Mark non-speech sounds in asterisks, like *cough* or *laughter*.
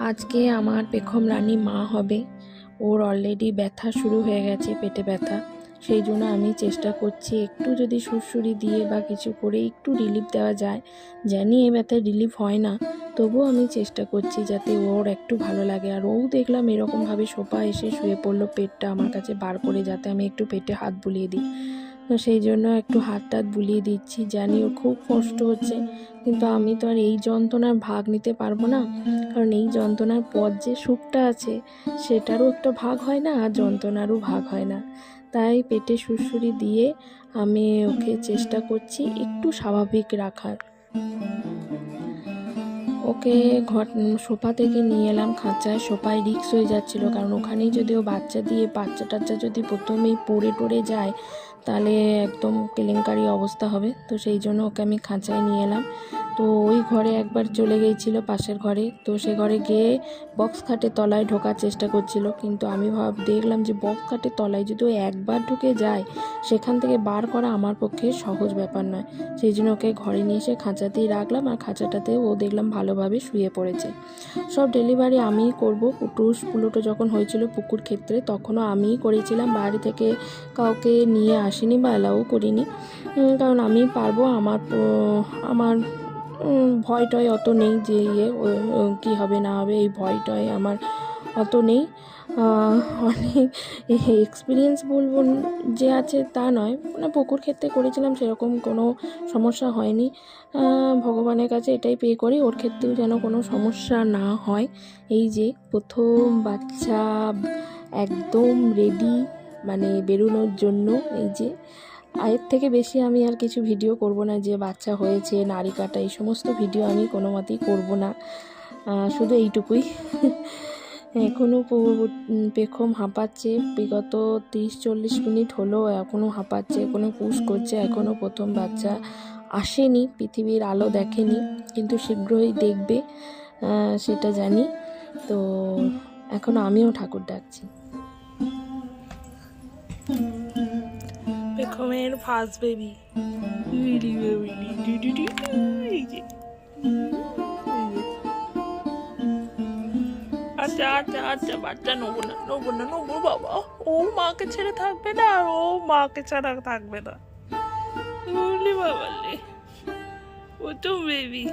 আজকে আমার পেখম রানী মা হবে। ওর অলরেডি ব্যথা শুরু হয়ে গেছে, পেটে ব্যথা। সেই জন্য আমি চেষ্টা করছি একটু যদি সুরসুরি দিয়ে বা কিছু করে একটু রিলিফ দেওয়া যায়। জানি এ ব্যথা রিলিফ হয় না, তবুও আমি চেষ্টা করছি যাতে ওর একটু ভালো লাগে। আর ও দেখলাম এরকমভাবে সোফা এসে শুয়ে পড়ল, পেটটা আমার কাছে বার করে যাতে আমি একটু পেটে হাত বুলিয়ে দিই। তো সেই জন্য একটু হাত টাত বুলিয়ে দিচ্ছি, জানি ওর খুব কষ্ট হচ্ছে। কিন্তু আমি তো আর এই যন্ত্রণার ভাগ নিতে পারব না। কারণ এই যন্ত্রণার পর যে সুখটা আছে, সেটারও একটা ভাগ হয় না আর যন্ত্রণারও ভাগ হয় না। তাই পেটে সুরসুরি দিয়ে আমি ওকে চেষ্টা করছি একটু স্বাভাবিক রাখার। ওকে ঘর, সোফা থেকে নিয়ে এলাম, খাঁচায় সোফায় রিক্স হয়ে যাচ্ছিল। কারণ ওখানেই যদি ও বাচ্চা দিয়ে বাচ্চা টাচ্চা যদি প্রথমেই পড়ে টড়ে যায় তাহলে একদম কেলেঙ্কারি অবস্থা হবে। তো সেই জন্য ওকে আমি খাঁচায় নিয়ে এলাম। তো ওই ঘরে একবার চলে গিয়েছিল, পাশের ঘরে। তো সে ঘরে গিয়ে বক্স খাটের তলায় ঢোকার চেষ্টা করছিল। কিন্তু আমি ভাব, দেখলাম যে বক্স খাটের তলায় যদি ও একবার ঢুকে যায়, সেখান থেকে বার করা আমার পক্ষে সহজ ব্যাপার নয়। সেই জন্য ওকে ঘরে নিয়ে এসে খাঁচাতেই রাখলাম আর খাঁচাটাতে ও দেখলাম ভালোভাবে শুয়ে পড়েছে। সব ডেলিভারি আমিই করব। পুটুস পুলুটো যখন হয়েছিল পুকুর ক্ষেত্রে, তখনও আমিই করেছিলাম। বাইরে থেকে কাউকে নিয়ে আসিনি বা অ্যালাউ করিনি। কারণ আমি পারব আমার আমার ভয় টয় অত নেই যে ইয়ে কী হবে না হবে, এই ভয় টয় আমার অত নেই। অনেক এক্সপিরিয়েন্স বলব যে আছে তা নয়। মানে পুকুর ক্ষেত্রে করেছিলাম, সেরকম কোনো সমস্যা হয়নি। ভগবানের কাছে এটাই পে করি, ওর ক্ষেত্রেও যেন কোনো সমস্যা না হয়। এই যে প্রথম বাচ্চা, একদম রেডি মানে বেরোনোর জন্য, এই যে। এর থেকে বেশি আমি আর কিছু ভিডিও করব না, যে বাচ্চা হয়েছে, নারী কাটা, এই সমস্ত ভিডিও আমি কোনো মতেই করব না। শুধু এইটুকুই। *laughs* এখনও পেখম হাঁপাচ্ছে, বিগত তিরিশ চল্লিশ মিনিট হলো এখনও হাঁপাচ্ছে এখনও পুশ করছে এখনও প্রথম বাচ্চা আসেনি, পৃথিবীর আলো দেখেনি, কিন্তু শীঘ্রই দেখবে সেটা জানি। তো এখনও আমিও ঠাকুর ডাকছি। পেখমের ফার্স্ট বেবি আচ্ছা আচ্ছা আচ্ছা বাচ্চা নেব না না বাবা। ও মাকে ছেড়ে থাকবে না আর ও মাকে ছাড়া থাকবে না। বলি বাবালে ও তো বেবি